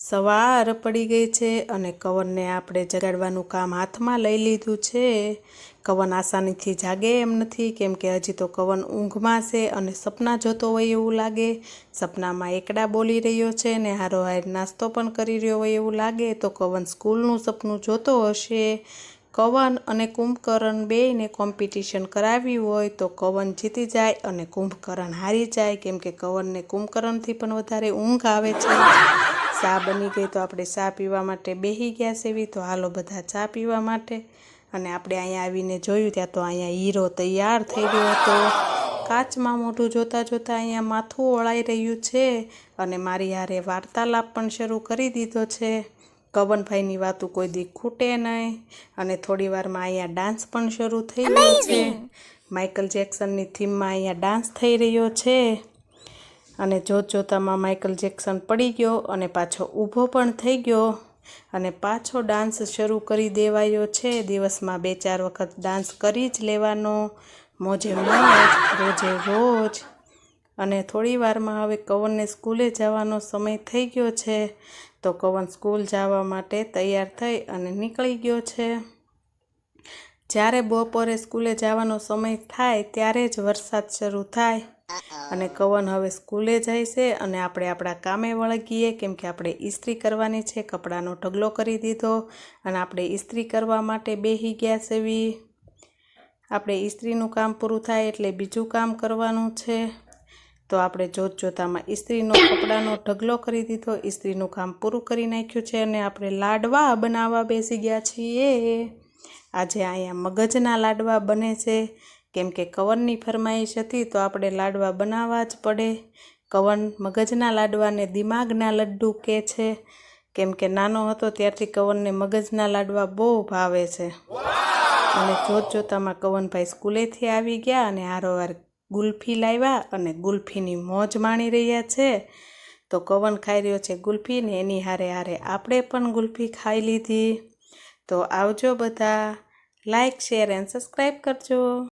સવાર પડી ગઈ છે અને કવનને આપણે જગાડવાનું કામ હાથમાં લઈ લીધું છે. કવન આસાનીથી જાગે એમ નથી, કેમ કે હજી તો કવન ઊંઘમાં છે અને સપના જોતો હોય એવું લાગે. સપનામાં એકડા બોલી રહ્યો છે ને હારોહાર નાસ્તો પણ કરી રહ્યો હોય એવું લાગે, તો કવન સ્કૂલનું સપનું જોતો હશે. કવન અને કુંભકરણ બેયને કોમ્પિટિશન કરાવી હોય તો કવન જીતી જાય અને કુંભકરણ હારી જાય, કેમ કે કવનને કુંભકરણથી પણ વધારે ઊંઘ આવે છે. ચા બની ગઈ તો આપણે ચા પીવા માટે બેસી ગયા સેવી. તો હાલો બધા ચા પીવા માટે. અને આપણે અહીંયા આવીને જોયું ત્યાં તો અહીંયા હીરો તૈયાર થઈ ગયો હતો. કાચમાં મોઢું જોતાં જોતાં અહીંયા માથું ઓળાઈ રહ્યું છે અને મારી હારે વાર્તાલાપ પણ શરૂ કરી દીધો છે. કવનભાઈની વાતો કોઈ દી ખૂટે નહીં અને થોડી વારમાં અહીંયા ડાન્સ પણ શરૂ થઈ ગયો છે. માઇકલ જેક્સનની થીમમાં અહીંયા ડાન્સ થઈ રહ્યો છે. અને જોત જોતામાં માઇકલ જેક્સન પડી ગયો અને પાછો ઊભો પણ થઈ ગયો અને પાછો ડાન્સ શરૂ કરી દેવાયો છે. દિવસમાં બે ચાર વખત ડાન્સ કરી જ લેવાનો. મોજે મોજ, રોજે રોજ. અને થોડી વારમાં હવે કવનને સ્કૂલે જવાનો સમય થઈ ગયો છે. તો કવન સ્કૂલ જવા માટે તૈયાર થઈ અને નીકળી ગયો છે. જ્યારે બપોરે સ્કૂલે જવાનો સમય થાય ત્યારે જ વરસાદ શરૂ થાય. અને કવન હવે સ્કૂલે જાય છે અને આપણે આપણા કામે વળગીએ, કેમ કે આપણે ઇસ્ત્રી કરવાની છે, કપડાનો ઢગલો કરી દીધો અને આપણે ઇસ્ત્રી કરવા માટે બેસી ગયા સેવી. આપણે ઇસ્ત્રીનું કામ પૂરું થાય એટલે બીજું કામ કરવાનું છે. તો આપણે જોત જોતામાં ઇસ્ત્રીનો, કપડાનો ઢગલો કરી દીધો, ઇસ્ત્રીનું કામ પૂરું કરી નાખ્યું છે અને આપણે લાડવા બનાવવા બેસી ગયા છીએ. આજે અહીંયા મગજના લાડવા બને છે. કેમ કે કવનની ફરમાઈશ હતી તો આપણે લાડવા બનાવવા જ પડે. કવન મગજના લાડવાને દિમાગના લડ્ડુ કહે છે. કેમ કે નાનો હતો ત્યારથી કવનને મગજના લાડવા બહુ ભાવે છે. અને જોત જોતામાં કવનભાઈ સ્કૂલેથી આવી ગયા અને હારોવાર ગુલ્ફી લાવ્યા અને ગુલ્ફીની મોજ માણી રહ્યા છે. તો કવન ખાઈ રહ્યો છે ગુલ્ફી ને એની હારે હારે આપણે પણ ગુલ્ફી ખાઈ લીધી. તો આવજો બધા. લાઇક શેર, એન્ડ સબસ્ક્રાઈબ કરજો.